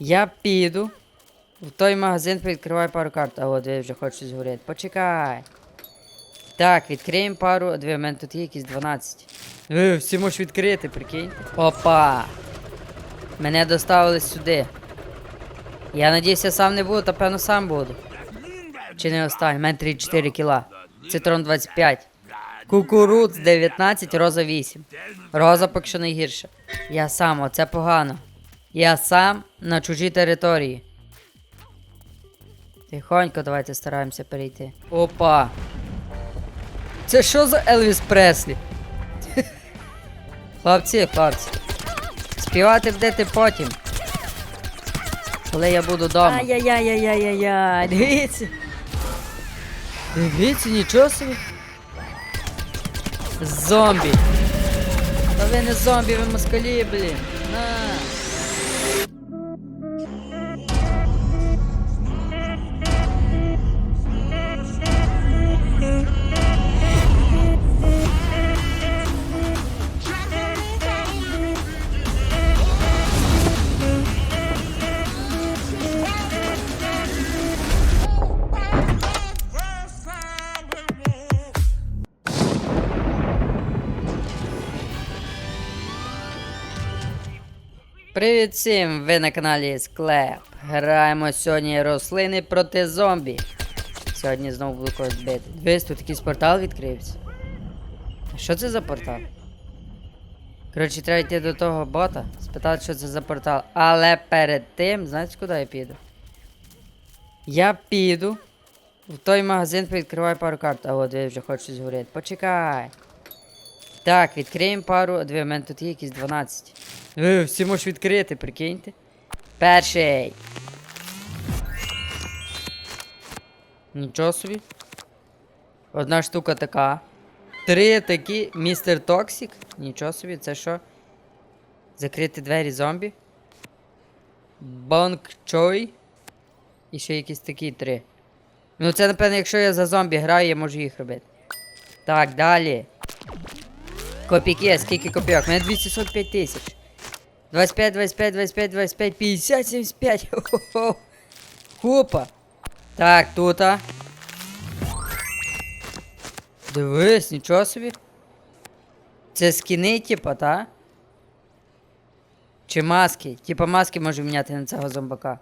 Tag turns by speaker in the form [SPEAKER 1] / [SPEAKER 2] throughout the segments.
[SPEAKER 1] Я піду. В той магазин відкриваю пару карт. А от вже хочу щось. Почекай. Так, відкриємо пару. Диви, в мене тут є якісь 12. Е, всі можеш відкрити, прикинь. Опа! Мене доставили сюди. Я надіюсь, я сам не буду, та певно сам буду. Чи не останній? У мене 34 кіла. Цитрон 25. Кукуруц 19, роза 8. Роза поки що найгірша. Я сам, оце погано. Я сам на чужій території. Тихонько давайте стараємося перейти. Опа! Це що за Елвіс Преслі? Хлопці, хлопці. Співати будете потім. Коли я буду вдома. Ай-яй-яй-яй-яй-яй. Дивіться. Дивіться, нічого собі. Зомбі. Та ви не зомбі, ви москалі, блін. На. Привіт всім! Ви на каналі Склеп. Граємо сьогодні рослини проти зомбі. Сьогодні знову буду когось бити. Дивись, тут якийсь портал відкрився. А що це за портал? Коротше, треба йти до того бота, спитати, що це за портал. Але перед тим, знаєте, куди я піду? Я піду. В той магазин відкриваю пару карт. А от я вже хочу щось. Почекай. Так, відкриємо пару. Диви, в мене тут є якісь 12. Е, всі можеш відкрити, прикиньте. Перший. Нічого собі. Одна штука така. Три такі. Містер Токсік. Нічого собі, це що? Закрити двері зомбі. Бонг Чой. І ще якісь такі три. Ну це, напевно, якщо я за зомбі граю, я можу їх робити. Так, далі. Копійки, скільки копійок? У мене 245 тисяч. 25, 25, 25, 25, 50, 75. Хо-хо-хо. Так, тут. а. Дивись, нічого собі. Це скіни, типа, та? Чи маски? Типа маски можу міняти на цього зомбака.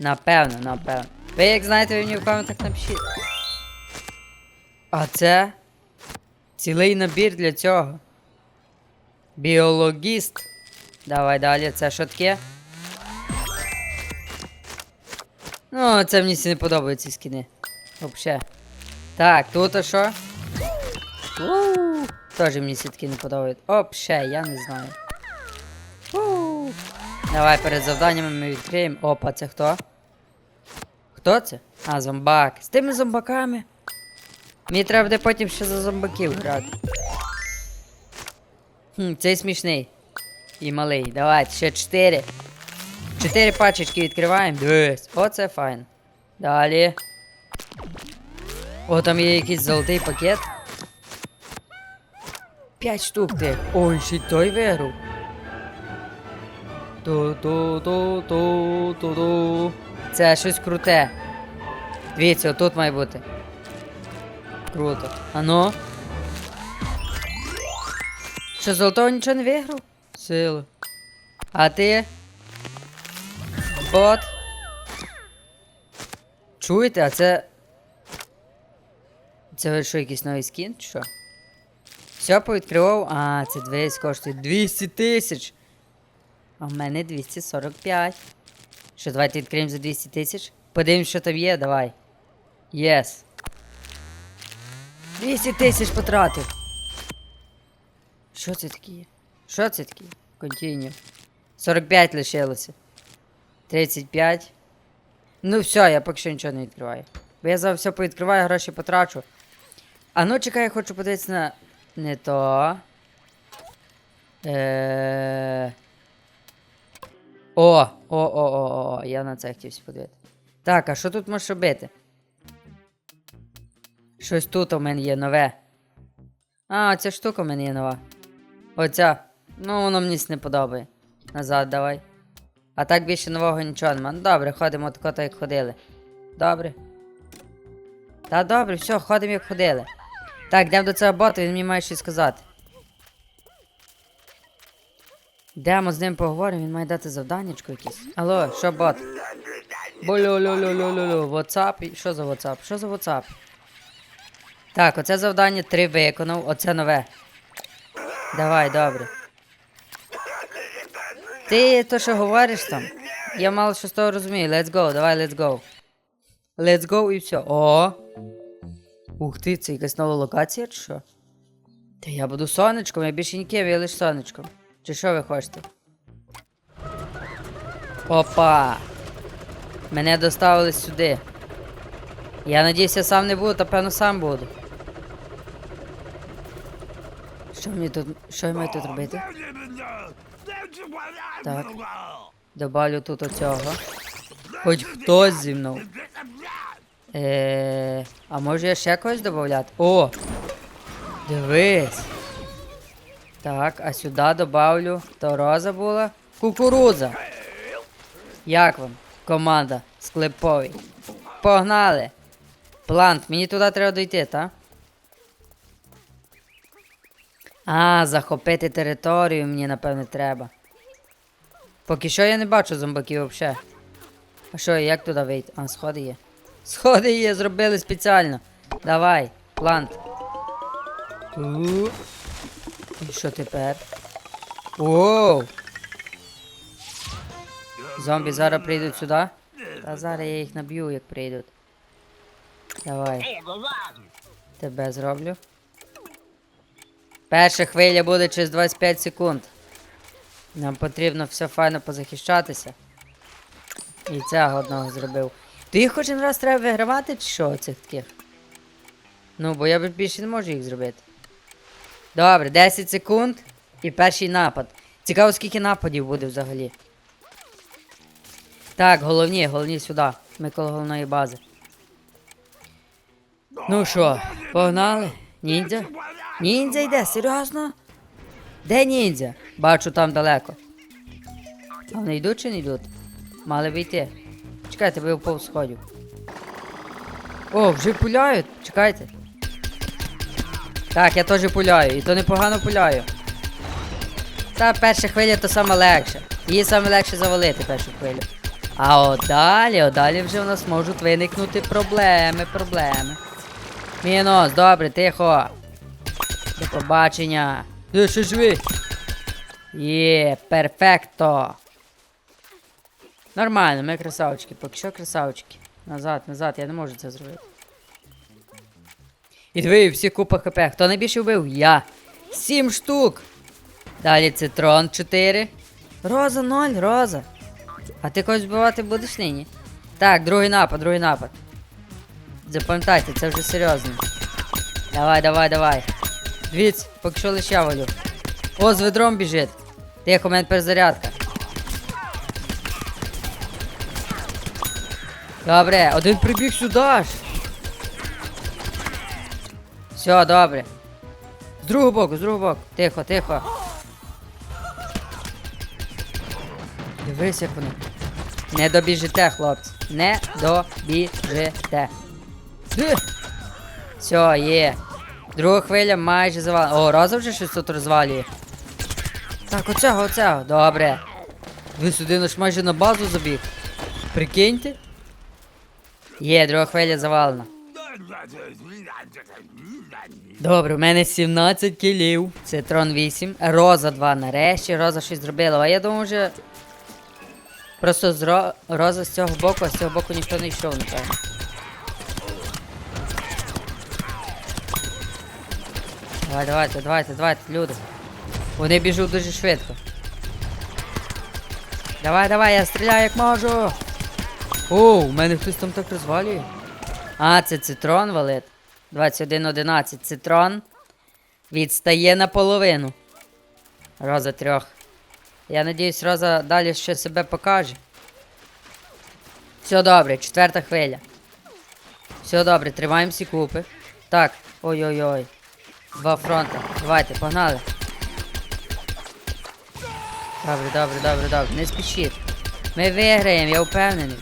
[SPEAKER 1] Напевно, напевно. Ви як знаєте, ви мені в коментах напишіть. А це цілий набір для цього. Біологіст. Давай далі, це що таке? Ну, це мені не подобаються скини. Вообще. Так, тут а що? Ууу, Тоже мені ці такі не подобаються. Вообще, я не знаю. Ууу. Давай перед завданнями ми відкриємо. Опа, це хто? Хто це? А, зомбак. З тими зомбаками. Мені треба буде потім ще за зомбаків грати. Хм, цей смішний. І малий. Давайте, ще чотири. Чотири пачечки відкриваємо. Дивись. Оце файн. Далі. О, там є якийсь золотий пакет. П'ять штук тих. Ой, ще й той виграв. Ту-ту-ту-ту-ту-ту. Це щось круте. Дивіться, отут має бути. Круто. Ано. Що, золотого нічого не виграв? Сила. А ти? Бот. Чуєте, а це. Це що, якийсь новий скін, чи що? Все повідкривав. А, це 200 коштує 200 тисяч. А в мене 245. Що, давайте відкриємо за 200 тисяч? Подивимось, що там є, давай. Єс. 200 тисяч потратив. Що це таке? Що це таке? Continue. 45 лишилося. 35. Ну все, я поки що нічого не відкриваю. Бо я за все повідкриваю, гроші потрачу. А ну чекай, я хочу подивитися на. Не то. Е... О! О, о, о, о, я на це хотів подивитися. Так, а що тут можеш робити? Щось тут у мене є нове. А, ця штука у мене є нова. Оця. Ну, воно мені не подобає. Назад давай. А так більше нового нічого нема. Ну добре, ходимо тако, так як ходили. Добре. Та добре, все, ходимо як ходили. Так, йдемо до цього бота, він мені має щось сказати. Йдемо з ним поговоримо, він має дати завданнячко якесь. Алло, що бот? Болю-лю-лю-лю-лю-лю. WhatsApp? Що за WhatsApp? Що за WhatsApp? Так, оце завдання три виконав, оце нове. Давай, добре. Ти то, що говориш там? Я мало що з того розумію. Let's go, давай, let's go. Let's go і все. О! Ух ти, це якась нова локація чи що? Та я буду сонечком, я більше ніким, я лише сонечком. Чи що ви хочете? Опа! Мене доставили сюди. Я надіюсь, я сам не буду, та певно сам буду. Що мені тут. Що я тут робити? Так. Добавлю тут оцього. Хоч хтось зі мною. Е, а може я ще когось додати? О! Дивись. Так, а сюди добавлю. То роза була. Кукуруза. Як вам? Команда склеповий. Погнали! Плант, мені туди треба дойти, так? А, захопити територію мені, напевне, треба. Поки що я не бачу зомбаків взагалі. А що, як туди вийти? А, сходи є. Сходи є, зробили спеціально. Давай, плант. І що тепер? Оу! Зомбі зараз прийдуть сюди. Та зараз я їх наб'ю, як прийдуть. Давай. Тебе зроблю. Перша хвиля буде через 25 секунд. Нам потрібно все файно позахищатися. І цього одного зробив. То їх кожен раз треба вигравати, чи що цих таких? Ну, бо я більше не можу їх зробити. Добре, 10 секунд і перший напад. Цікаво, скільки нападів буде взагалі. Так, головні, головні сюди. Ми коло головної бази. Ну що, погнали? Ніндзя? Ніндзя йде, серйозно? Де ніндзя? Бачу там далеко. А вони йдуть чи не йдуть? Мали б йти. Чекайте, бо я сходів. О, вже пуляють. Чекайте. Так, я теж пуляю, і то непогано пуляю. Та перша хвиля то саме легше. Її саме легше завалити першу хвилю. А от далі, от далі вже у нас можуть виникнути проблеми, проблеми. Мінус, добре, тихо. До побачення. Ти ще живий. Є, перфекто. Нормально, ми красавчики, поки що красавчики. Назад, назад, я не можу це зробити. І диви, всі купа хп. Хто найбільше вбив? Я. Сім штук. Далі цитрон 4. Роза 0, роза. А ти когось вбивати будеш нині? Так, другий напад, другий напад. Запам'ятайте, це вже серйозно. Давай, давай, давай. Дивіться, поки що лише валю. О, з ведром біжить. Тихо, у мене перезарядка. Добре, один прибіг сюди ж. Все, добре. З другого боку, з другого боку. Тихо, тихо. Дивись, як вони. Не добіжите, хлопці. Не добіжите. Все, є. Друга хвиля майже завалена. О, Роза вже щось тут розвалює. Так, оцього, оцього. Добре. Ви сюди наш майже на базу забіг. Прикиньте. Є, друга хвиля завалена. Добре, у мене 17 кілів. Цитрон 8. Роза 2 нарешті. Роза щось зробила. А я думаю, вже. Просто з ро... Роза з цього боку, а з цього боку ніхто не йшов, напевно. Давай, давайте, давайте, давайте, люди. Вони біжуть дуже швидко. Давай, давай, я стріляю як можу. О, у мене хтось там так розвалює. А, це цитрон валить. 21.11. Цитрон відстає наполовину. Роза трьох. Я надіюсь, Роза далі ще себе покаже. Все добре, четверта хвиля. Все добре, тримаємо всі купи. Так, ой-ой-ой. Два фронта. Давайте, погнали. Добре, добре, добре, добре. Не спішіть. Ми виграємо, я впевнений.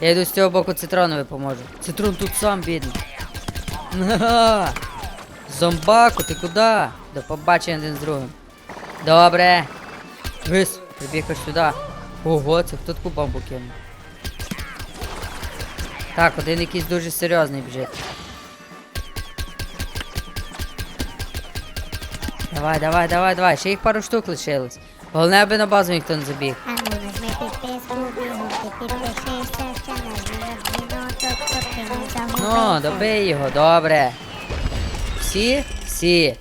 [SPEAKER 1] Я йду з цього боку цитронові поможу. Цитрон тут сам бідний. Зомбаку, ти куди? До побачення один з другим. Добре. Вис, прибіг аж сюди. Ого, це хто таку бомбу кинув? Так, один якийсь дуже серйозний біжить. Давай, давай, давай, давай. Ще їх пару штук лишилось. Головне, аби на базу ніхто не забіг.
[SPEAKER 2] А ну нажми підписку, бігунки, підпишися, ще нажми на дзвіночок, щоб ти не загубився.
[SPEAKER 1] Ну, добий його, добре. Всі? Всі.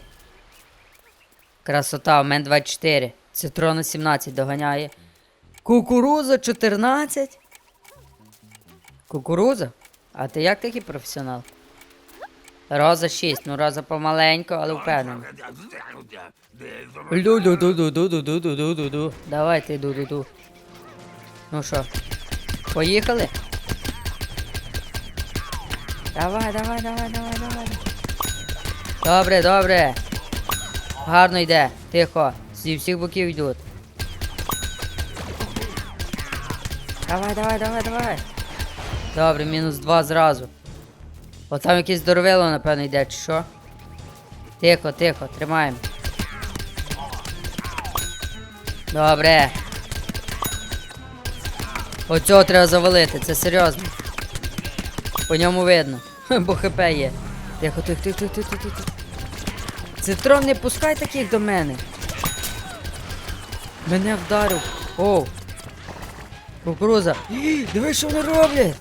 [SPEAKER 1] Красота, у мене 24. Цитрона 17 доганяє. Кукуруза 14. Кукуруза? А ти як такий професіонал? Роза 6, ну роза помаленько, але впевнено. Ду-ду-ду-ду-ду-ду-ду-ду-ду-ду. Давайте ду-ду-ду. Ну що, поїхали? Давай, давай, давай, давай, давай. Добре, добре. Гарно йде. Тихо. Зі всіх боків йдуть. Давай, давай, давай, давай. Добре, мінус два зразу. О, там якесь здоровило, напевно, йде, чи що? Тихо, тихо, тримаємо. Добре. Оцього треба завалити, це серйозно. По ньому видно. Бо хп є. Тихо, тихо, тихо, тихо, тихо, тихо. Цитрон, не пускай таких до мене. Мене вдарив. Оу. Кукуруза. Диви, що вони роблять.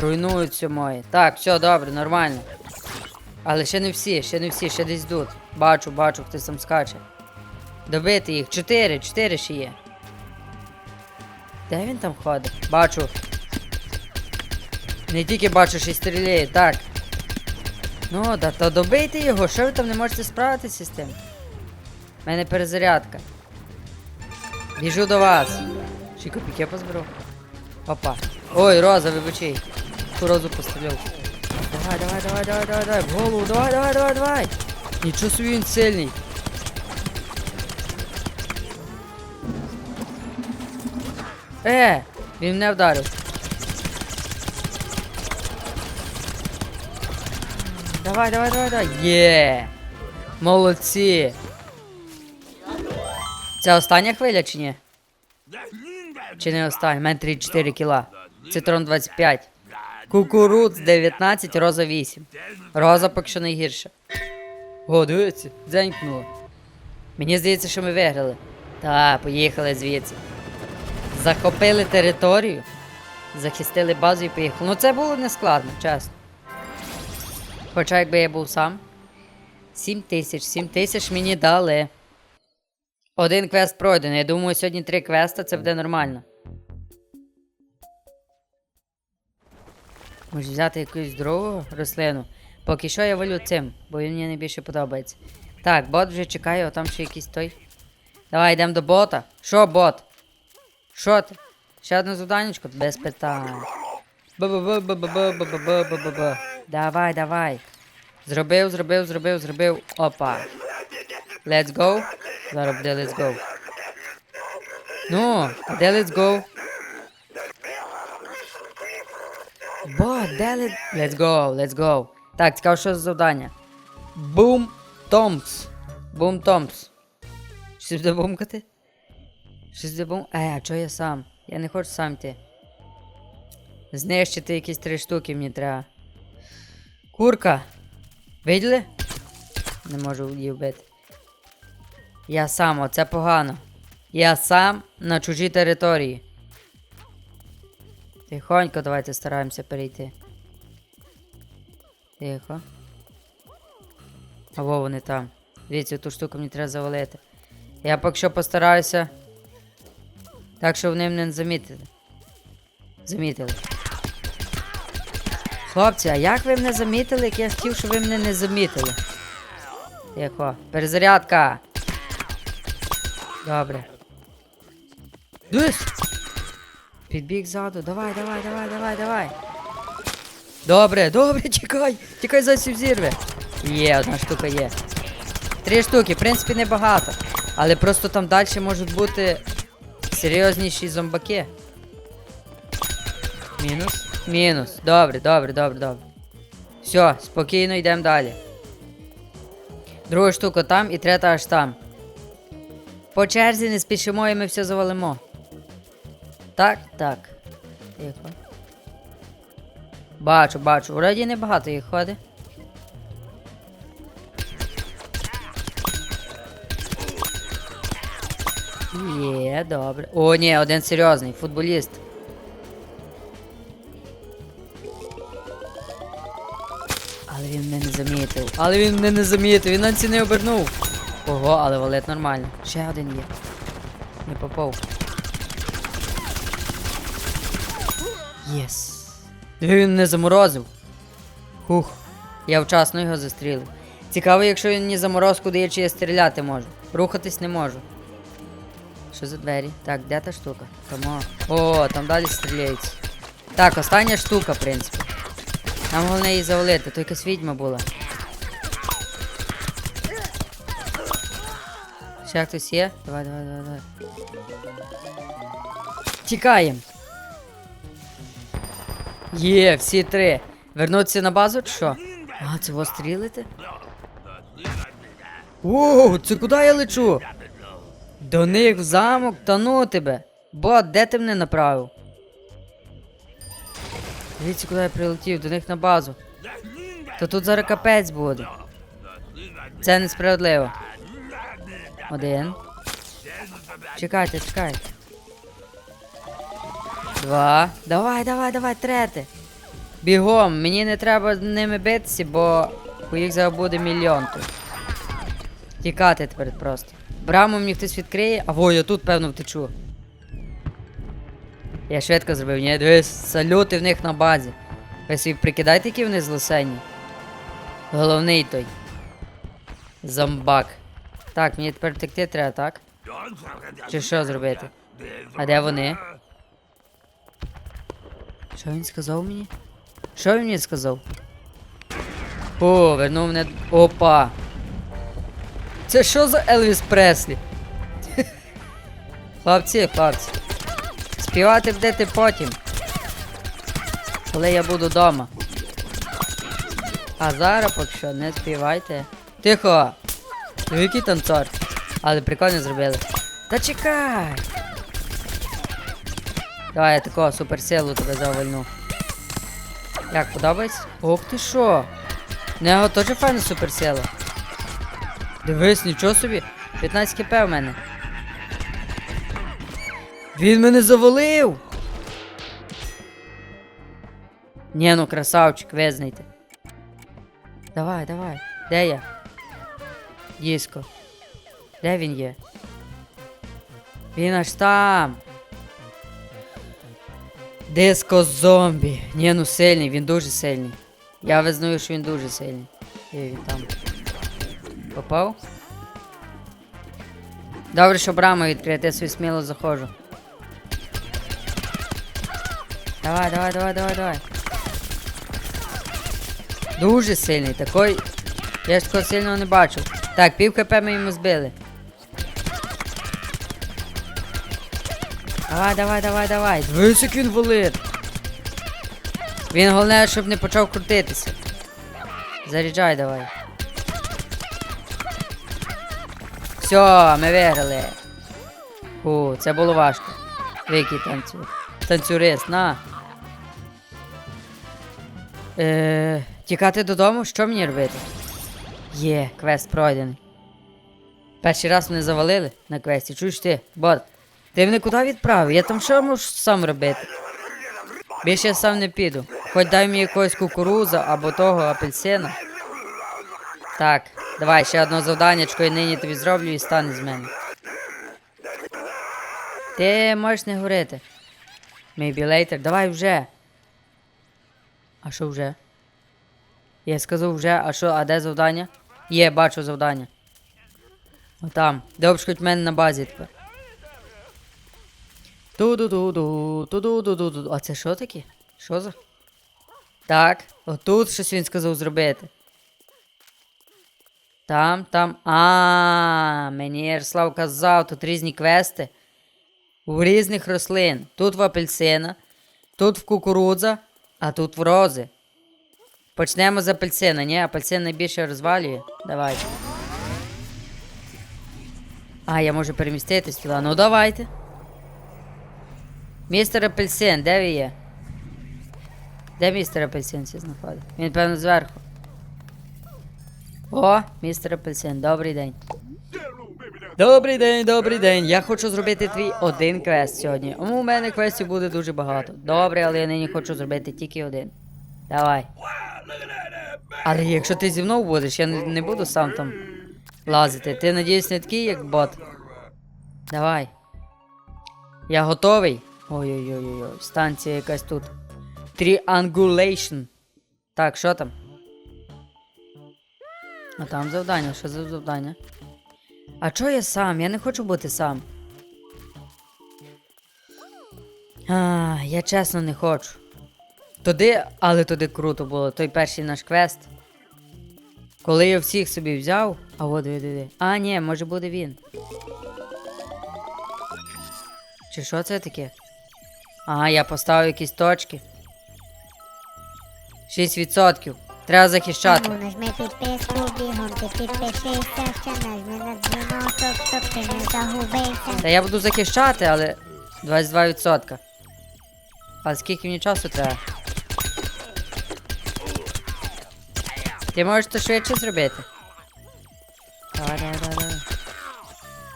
[SPEAKER 1] Руйнуються мої. Так, все добре, нормально. Але ще не всі, ще не всі, ще десь тут. Бачу, бачу, хтось там скаче. Добити їх. Чотири, чотири ще є. Де він там ходить? Бачу. Не тільки бачу, що й стріляє, так. Ну, да, то добийте його, що ви там не можете справитися з тим? У мене перезарядка. Біжу до вас. Ще копійки позберу. Опа. Ой, Роза, вибачай. Ту розу постріляв. Давай, давай, давай, давай, давай, давай. В голову, давай, давай, давай, давай. Нічого собі він сильний. Е, він мене вдарив. Давай, давай, давай, давай. Є. Молодці. Це остання хвиля чи ні? Чи не остання? У мене 34 кіла. Цитрон 25. Кукуруц 19, роза 8. Роза поки що найгірша. О, дивіться, дзенькнуло. Мені здається, що ми виграли. Та, поїхали звідси. Захопили територію, захистили базу і поїхали. Ну це було нескладно, чесно. Хоча якби я був сам. 7 тисяч, 7 тисяч мені дали. Один квест пройдений. Я думаю, сьогодні три квеста це буде нормально. Може взяти якусь другу рослину. Поки що я волю цим, бо він мені найбільше подобається. Так, бот вже чекає, а там ще якийсь той. Давай йдемо до бота. Що, бот? Що ти? Ще одне завданечко? Без питань. Бу-бу-бу-бу-бу-бу-бу-бу-бу-бу. Давай, давай. Зробив, зробив, зробив, зробив. Опа. Let's go. Зараз буде let's go. Ну, а де let's go? Бо, де let... Let's go, let's go. Так, цікаво, що за завдання. Бум Томпс. Бум Томпс. Щось буде бумкати? Щось буде бум... Е, а чого я сам? Я не хочу сам йти. Знищити якісь три штуки мені треба. Курка. Виділи? Не можу її вбити. Я сам, оце погано. Я сам на чужій території. Тихонько давайте стараємося перейти. Тихо. Або вони там. Дивіться, ту штуку мені треба завалити. Я поки що постараюся. Так, що вони мене не замітили. Замітили. Хлопці, а як ви мене замітили, як я хотів, щоб ви мене не замітили? Тихо. Перезарядка. Добре. Дивись! Підбіг ззаду. Давай, давай, давай, давай, давай. Добре, добре, тікай. Тікай зовсім зірве. Є, одна штука є. Три штуки, в принципі, небагато. Але просто там далі можуть бути Серйозніші зомбаки. Мінус. Мінус. Добре, добре, добре, добре. Все, спокійно йдемо далі. Друга штука там і третя аж там. По черзі не спішимо і ми все завалимо. Так, так. Тихо. Бачу, бачу. Вроді небагато їх ходить. Є, добре. О, ні, один серйозний, футболіст. Але він мене не замітив. Але він мене не замітив, він навіть не обернув. Ого, але валет нормально. Ще один є. Не попав. Єс. Він не заморозив. Хух. Я вчасно його застрілив. Цікаво, якщо він мені заморозку дає, чи я стріляти можу. Рухатись не можу. Що за двері? Так, де та штука? Камо. О, там далі стріляється. Так, остання штука, в принципі. Нам головне її завалити, то якась відьма була. Ще хтось є? Давай, давай, давай, давай. Тікаємо. Є, всі три. Вернутися на базу чи що? А, це вас стрілити? Оу, це куди я лечу? До них в замок, та ну тебе. Бот, де ти мене направив? Дивіться, куди я прилетів, до них на базу. То тут зараз капець буде. Це несправедливо. Один. Чекайте, чекайте. Два. Давай, давай, давай, третє. Бігом, мені не треба з ними битися, бо їх зараз буде мільйон тут. Тікати тепер просто. Браму мені хтось відкриє, а во, я тут певно втечу. Я швидко зробив, ні, дивись, салюти в них на базі. Ви собі прикидайте, які вони злосені. Головний той. Зомбак. Так, мені тепер втекти треба, так? Чи що зробити? А де вони? Що він сказав мені? Що він мені сказав? О, вернув мене. Опа! Це що за Елвіс Преслі? хлопці, хлопці. Співати будете потім. Коли я буду вдома. А зараз поки що не співайте. Тихо! Ви який танцор? Але прикольно зробили. Та чекай! Давай я такого суперсилу тебе завальну. Як подобається? Ох ти що? Нього теж файна суперсила. Дивись, нічого собі. 15 кп в мене. Він мене завалив! Ні, ну красавчик, визнайте. Давай, давай. Де я? Діско. Де він є? Він аж там. Диско зомбі. Ні, ну сильний, він дуже сильний. Я визнаю, що він дуже сильний. Де він там? Попав? Добре, що браму відкрити, я собі сміло заходжу. Давай, давай, давай, давай, давай. Дуже сильний, такий. Я ж такого сильного не бачив. Так, пів хп ми йому збили. Давай, давай, давай, давай. Дивись, як він валить. Він головне, щоб не почав крутитися. Заряджай давай. Все, ми виграли. Фу, це було важко. Який танцюр. Танцюрист, на. Е, тікати додому? Що мені робити? Є, квест пройдений. Перший раз мене завалили на квесті. Чуєш ти, бот? Ти мене куди відправив? Я там що можу сам робити? Більше я сам не піду. Хоч дай мені якогось кукуруза або того апельсина. Так, давай ще одне завданнячко і нині тобі зроблю і стане з мене. Ти можеш не говорити. Maybe later. Давай вже. А що вже? Я сказав вже, а що, а де завдання? Є, бачу завдання. Отам. Де обшкуть мене на базі тепер. Ту-ду-ду-ду, ту-ду-ду-ду-ду. А це що таке? Що за? Так, отут щось він сказав зробити. Там, там. А, мені Ярослав казав, тут різні квести. У різних рослин. Тут в апельсина, тут в кукурудза, а тут в рози. Почнемо з апельсина, ні? Апельсин найбільше розвалює. Давайте. А, я можу переміститись туди. Ну давайте. Містер Апельсин, де ви є? Де містер Апельсин всі знаходить? Він, певно, зверху. О, містер Апельсин, добрий день. Добрий день, добрий день. Я хочу зробити твій один квест сьогодні. У мене квестів буде дуже багато. Добре, але я нині хочу зробити тільки один. Давай. Але якщо ти зі мною будеш, я не, не буду сам там лазити. Ти надіюсь не такий, як бот. Давай. Я готовий. Ой-ой-ой, станція якась тут. Triangulation. Так, що там? А там завдання, що за завдання? А чого я сам? Я не хочу бути сам. А, я чесно не хочу. Туди, але туди круто було. Той перший наш квест. Коли я всіх собі взяв. А от диви. А, ні, може буде він. Чи що це таке? А, я поставив якісь точки. 6%. Треба захищати.
[SPEAKER 2] Тому нажми підписку, бігом ти підпишися, ще нажми на дзвіночок, щоб ти не загубився.
[SPEAKER 1] Та я буду захищати, але 22%. А скільки мені часу треба? Ти можеш то швидше зробити? Давай, давай, давай, давай.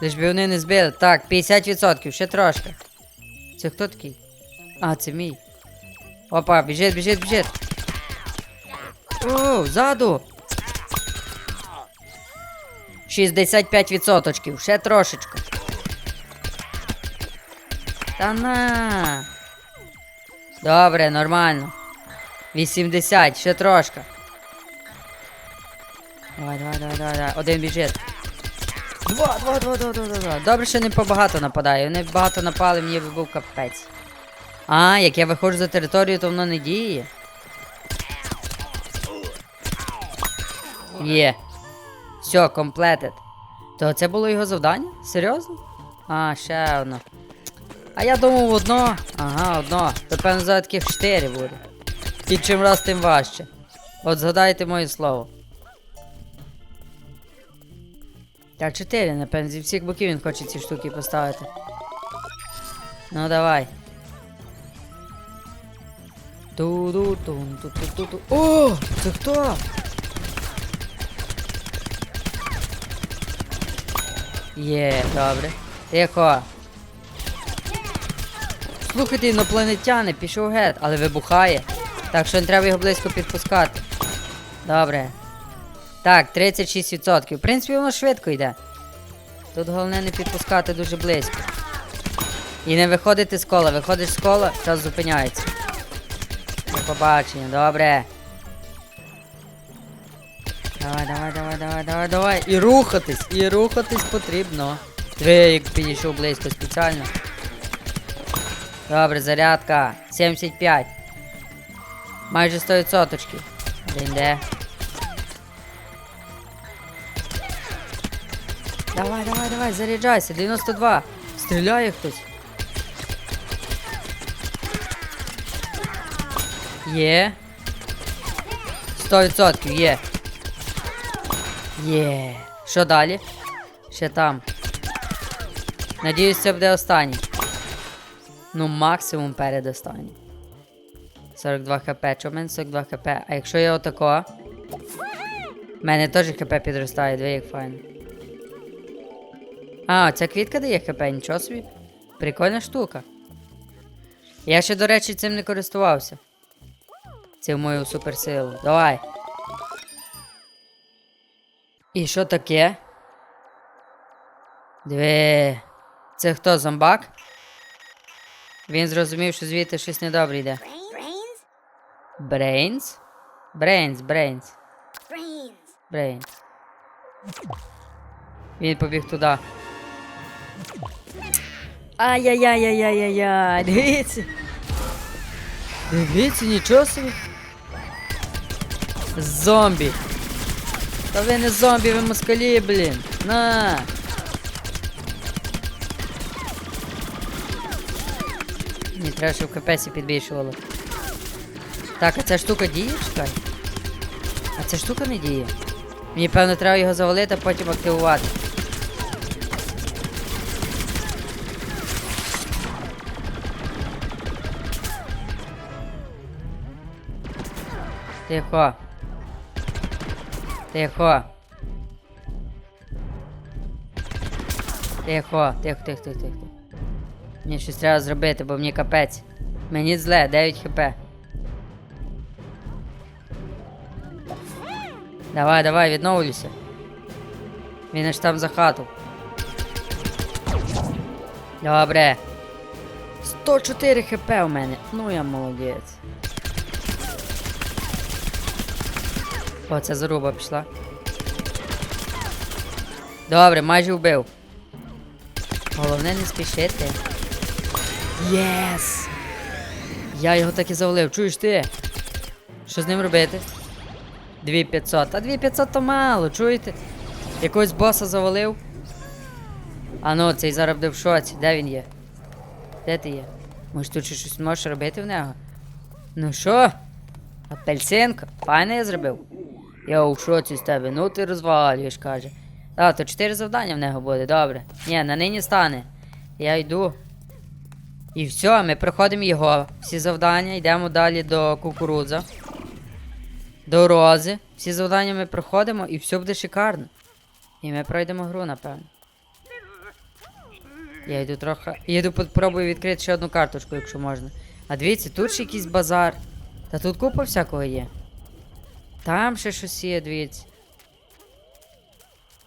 [SPEAKER 1] Лиш би вони не збили. Так, 50%, ще трошки. Це хто такий? А, це мій. Опа, біжить, біжить, біжить. О, ззаду. 65%, ще трошечки. Та на. Добре, нормально. 80, ще трошки. Давай, давай, давай, давай, давай. Один біжить. Два, два, два, два, два, два, два. Добре, що не побагато нападає. Вони багато напали, мені би був капець. А, як я виходжу за територію, то воно не діє. Є. Все, комплетед. То це було його завдання? Серйозно? А, ще одно. А я думав одно. Ага, одно. То певно за таких 4 буде. І чим раз тим важче. От згадайте моє слово. Так, 4, напевно, зі всіх боків він хоче ці штуки поставити. Ну давай. Ту ту ту ту ту ту О! Це хто? Є, добре. Тихо. Слухайте, інопланетяни, пішов гет, але вибухає. Так що не треба його близько підпускати. Добре. Так, 36%. В принципі, воно швидко йде. Тут головне не підпускати дуже близько. І не виходити з кола. Виходиш з кола, час зупиняється. До побачення, добре. Давай, давай, давай, давай, давай, давай. І рухатись, і рухатись потрібно. Диви, як підійшов близько спеціально. Добре, зарядка. 75. Майже 100%. Один де. Давай, давай, давай, заряджайся. 92. Стріляє хтось. Є. 100% є. Є. Що далі? Ще там. Надіюсь, це буде останній. Ну, максимум перед останній. 42 хп. Чому в мене 42 хп? А якщо я отако? У мене теж хп підростає, диви як файно. А, ця квітка дає хп, нічого собі. Прикольна штука. Я ще, до речі, цим не користувався. Це мою суперсилу. Давай. І що таке? Диви. Це хто, зомбак? Він зрозумів, що звідти щось недобре йде. Брейнс? Брейнс, Брейнс. Брейнс. Він побіг туди. Ай-яй-яй-яй-яй-яй. Дивіться. Дивіться, нічого собі. Зомбі. Та ви не зомбі, ви москалі, блін. На. Мені треба, щоб КПС підбільшувало. Так, а ця штука діє, чекай? А ця штука не діє. Мені певно треба його завалити, а потім активувати. Тихо. Тихо. Тихо, тихо, тихо, тихо, тихо. Мені щось треба зробити, бо мені капець. Мені зле, 9 хп. Давай, давай, відновлюйся. Він аж там за хату. Добре. 104 хп у мене. Ну я молодець. О, це заруба пішла. Добре, майже вбив. Головне не спішити. Єс! Я його так і завалив. Чуєш ти? Що з ним робити? 2500. А 2500 то мало, чуєте? Якогось боса завалив. А ну, цей зараз буде в шоці. Де він є? Де ти є? Може тут щось можеш робити в нього? Ну що? Апельсинка? Файно я зробив? Я у шоці з тебе, ну ти розвалюєш, каже. А, то 4 завдання в нього буде, добре. Ні, на нині стане. Я йду. І все, ми проходимо його. Всі завдання, йдемо далі до кукурудза. До рози. Всі завдання ми проходимо і все буде шикарно. І ми пройдемо гру, напевно. Я йду трохи. Їду попробую відкрити ще одну карточку, якщо можна. А дивіться, тут ще якийсь базар. Та тут купа всякого є. Там ще щось є, дивіться.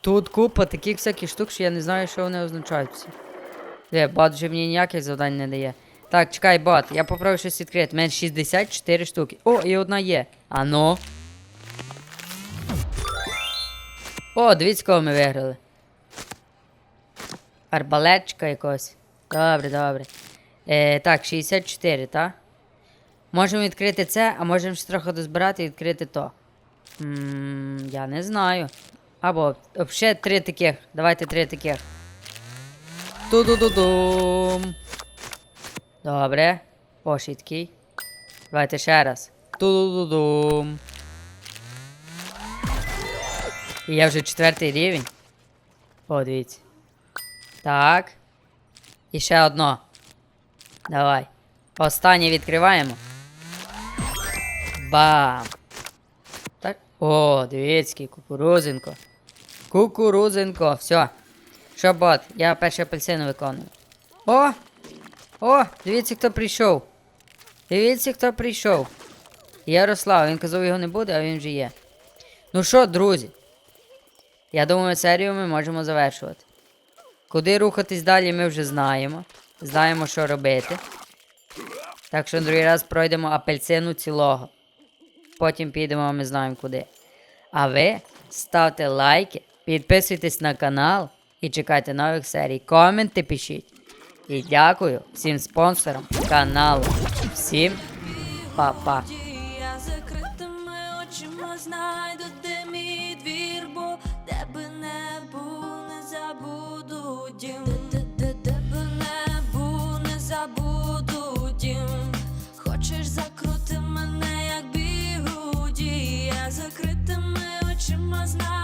[SPEAKER 1] Тут купа таких всяких штук, що я не знаю, що вони означають всі. Де, бот вже мені ніяких завдань не дає. Так, чекай, бот, я попробую щось відкрити. У мене 64 штуки. О, і одна є. А ну. О, дивіться, кого ми виграли. Арбалетчика якось. Добре, добре. Е, так, 64, так? Можемо відкрити це, а можемо ще трохи дозбирати і відкрити то. Ммм, я не знаю. Або ще три таких. Давайте три таких. Ту-ду-ду-дум. Добре. О, швидкий. Давайте ще раз. Ту-ду-ду-дум. І я вже четвертий рівень. О. Так. І ще одно. Давай. Останнє відкриваємо. Бам! О, дивіться, який кукурузинко. Кукурузинко, все. Що, бот? Я перший апельсин виконую. О! О! Дивіться, хто прийшов. Дивіться, хто прийшов. Ярослав, він казав, його не буде, а він вже є. Ну що, друзі? Я думаю, серію ми можемо завершувати. Куди рухатись далі, ми вже знаємо. Знаємо, що робити. Так що другий раз пройдемо апельсину цілого. Потім підемо, ми знаємо куди. А ви ставте лайки, підписуйтесь на канал і чекайте нових серій. Коменти пишіть. І дякую всім спонсорам каналу. Всім па-па.
[SPEAKER 3] last night.